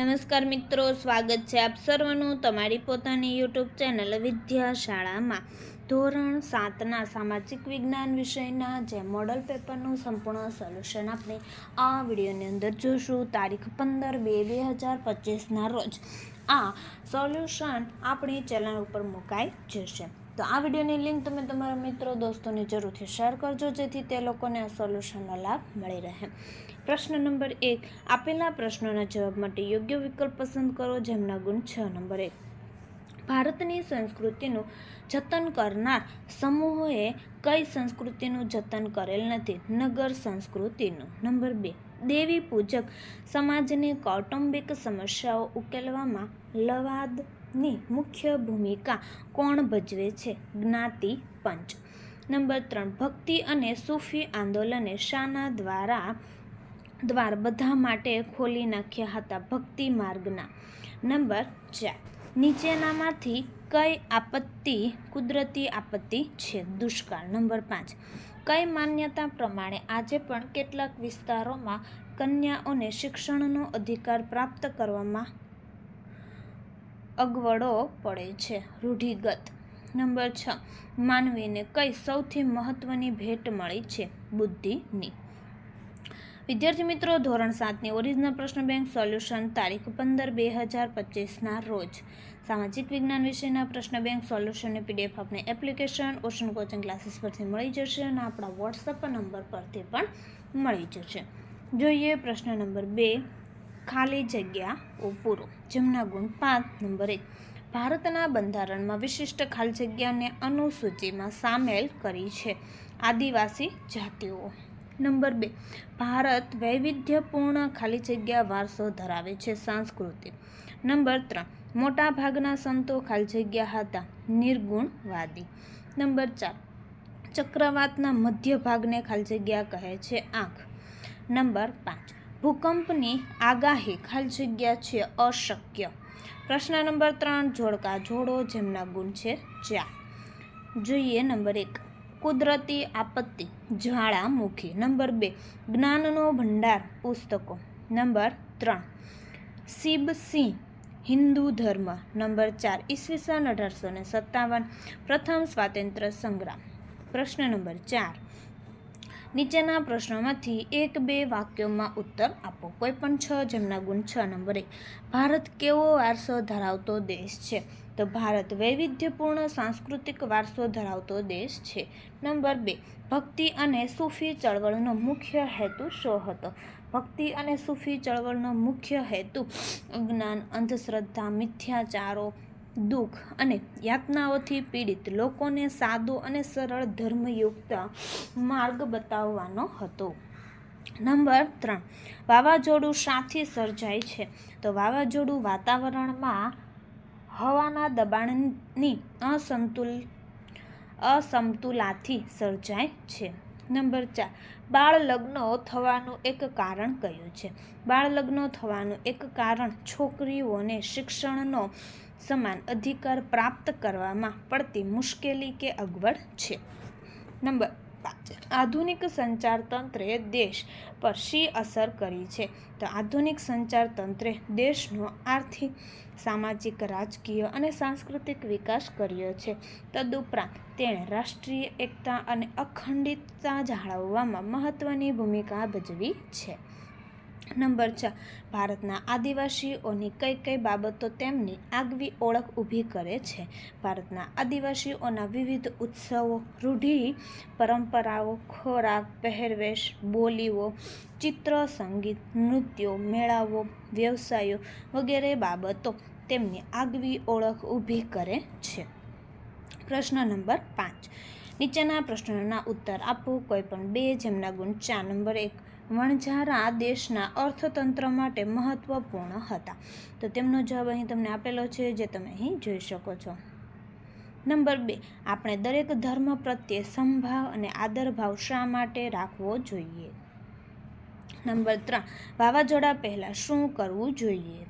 નમસ્કાર મિત્રો, સ્વાગત છે આપ સર્વનું તમારી પોતાની યુટ્યુબ ચેનલ વિદ્યાશાળામાં. ધોરણ સાતના સામાજિક વિજ્ઞાન વિષયના જે મોડલ પેપરનું સંપૂર્ણ સોલ્યુશન આપણે આ વિડીયોની અંદર જોશું. તારીખ પંદર બે બે હજાર પચીસના રોજ. આ સોલ્યુશન આપણી ચેનલ ઉપર મુકાઈ જશે. તો આ વિડીયોની લિંક તમે તમારા મિત્રો દોસ્તોને જરૂરથી શેર કરજો, જેથી તે લોકોને આ સોલ્યુશનનો લાભ મળી રહે. પ્રશ્ન નંબર એક, આપેલા પ્રશ્નોના જવાબ માટે યોગ્ય વિકલ્પ પસંદ કરો, જેમના ગુણ છ. નંબર એક, ભારતની સંસ્કૃતિનું જતન કરનાર સમૂહોએ કઈ સંસ્કૃતિનું જતન કરેલ નથી? નગર સંસ્કૃતિનું. નંબર બે દેવી પૂજક સમાજની કૌટુંબિક સમસ્યાઓ ઉકેલવામાં લવાદની મુખ્ય ભૂમિકા કોણ ભજવે છે? જ્ઞાતિ પંચ. નંબર ત્રણ, ભક્તિ અને સૂફી આંદોલને શાના દ્વારા દ્વાર બધા માટે ખોલી નાખ્યા હતા ભક્તિ માર્ગના. નંબર ચાર, નીચેનામાંથી કઈ આપત્તિ કુદરતી આપત્તિ છે? દુષ્કાળ. નંબર પાંચ. કઈ માન્યતા પ્રમાણે આજે પણ કેટલાક વિસ્તારોમાં કન્યાઓને શિક્ષણનો અધિકાર પ્રાપ્ત કરવામાં અગવડો પડે છે? રૂઢિગત. નંબર છ. માનવીને કઈ સૌથી મહત્વની ભેટ મળી છે? બુદ્ધિની. વિદ્યાર્થી મિત્રો, ધોરણ સાતની ઓરિજિનલ પ્રશ્ન બેંક સોલ્યુશન તારીખ પંદર બે હજાર પચીસના રોજ. સામાજિક વિજ્ઞાન વિષયના પ્રશ્ન બેંક સોલ્યુશનની પીડીએફ આપણે એપ્લિકેશન, ઓશન કોચિંગ ક્લાસીસ પરથી મળી જશે અને આપણા વોટ્સઅપ નંબર પરથી પણ મળી જશે. જોઈએ પ્રશ્ન નંબર બે, ખાલી જગ્યા પૂરો. જેમના ગુણ પાંચ, નંબર એક. ભારતના બંધારણમાં વિશિષ્ટ ખાલી જગ્યાને અનુસૂચિમાં સામેલ કરી છે આદિવાસી જાતિઓ. નંબર બે. ભારત વૈવિધ્યપૂર્ણ ખાલી જગ્યા વારસો ધરાવે છે સાંસ્કૃતિક. નંબર ત્રણ. મોટા ભાગના સંતો ખાલી જગ્યા હતા, નિર્ગુણવાદી. નંબર ચાર. ચક્રવાતના મધ્ય ભાગને ખાલી જગ્યા કહે છે આંખ. નંબર પાંચ. ભૂકંપની આગાહી ખાલી જગ્યા છે અશક્ય. પ્રશ્ન નંબર ત્રણ જોડકા જોડો જેમના ગુણ છે ચાર. જોઈએ નંબર એક. કુદરતી આપત્તિ. જ્વાળામુખી નંબર બે, જ્ઞાનનો ભંડાર પુસ્તકો. નંબર ત્રણ, શિબ સિંહ, હિન્દુ ધર્મ. નંબર ચાર, ઈસવીસન અઢારસો ને સત્તાવન, પ્રથમ સ્વાતંત્ર્ય સંગ્રામ. પ્રશ્ન નંબર ચાર, નીચેના પ્રશ્નોમાંથી એક બે વાક્યોમાં ઉત્તર આપો. કોઈ પણ છ જેમના ગુણ છ. નંબર એક, ભારત કેવો વારસો ધરાવતો દેશ છે? તો ભારત વૈવિધ્યપૂર્ણ સાંસ્કૃતિક વારસો ધરાવતો દેશ છે. નંબર બે, ભક્તિ અને સૂફી ચળવળનો મુખ્ય હેતુ શો હતો? ભક્તિ અને સૂફી ચળવળનો મુખ્ય હેતુ અજ્ઞાન, અંધશ્રદ્ધા, મિથ્યાચારો, દુઃખ અને યાતનાઓથી પીડિત લોકોને સાદો અને સરળ ધર્મયુક્ત માર્ગ બતાવવાનો હતો. નંબર ત્રણ, વાવાઝોડું શાથી સર્જાય છે. તો વાવાઝોડું વાતાવરણમાં હવાના દબાણની અસંતુલ અસમતુલાથી સર્જાય છે. નંબર ચાર બાળ લગ્નો થવાનું એક કારણ કયું છે? બાળ લગ્નો થવાનું એક કારણ છોકરીઓને શિક્ષણનો સમાન અધિકાર પ્રાપ્ત કરવામાં પડતી મુશ્કેલી કે અગવડ છે? નંબર આધુનિક સંચાર તંત્રે દેશ પર શી અસર કરી છે? તો આધુનિક સંચાર તંત્રે દેશનો આર્થિક, સામાજિક, રાજકીય અને સાંસ્કૃતિક વિકાસ કર્યો છે. તદુપરાંત તેણે રાષ્ટ્રીય એકતા અને અખંડિતતા જાળવવામાં મહત્ત્વની ભૂમિકા ભજવી છે. નંબર છ. ભારતના આદિવાસીઓની કઈ કઈ બાબતો તેમની આગવી ઓળખ ઊભી કરે છે? ભારતના આદિવાસીઓના વિવિધ ઉત્સવો, રૂઢિ, પરંપરાઓ, ખોરાક, પહેરવેશ, બોલીઓ, ચિત્ર, સંગીત, નૃત્યો, મેળાઓ, વ્યવસાયો વગેરે બાબતો તેમની આગવી ઓળખ ઊભી કરે છે. પ્રશ્ન નંબર પાંચ. નીચેના પ્રશ્નોના ઉત્તર આપો. કોઈ પણ બે જેમના ગુણ ચાર, નંબર એક વણઝારા દેશના અર્થતંત્ર માટે મહત્વપૂર્ણ હતા. તો તેમનો જવાબ અહીં તમને આપેલો છે, જે તમે અહીં જોઈ શકો છો. નંબર બે, આપણે દરેક ધર્મ પ્રત્યે સંભાવ અને આદરભાવ શા માટે રાખવો જોઈએ? નંબર ત્રણ, વાવાઝોડા પહેલાં શું કરવું જોઈએ?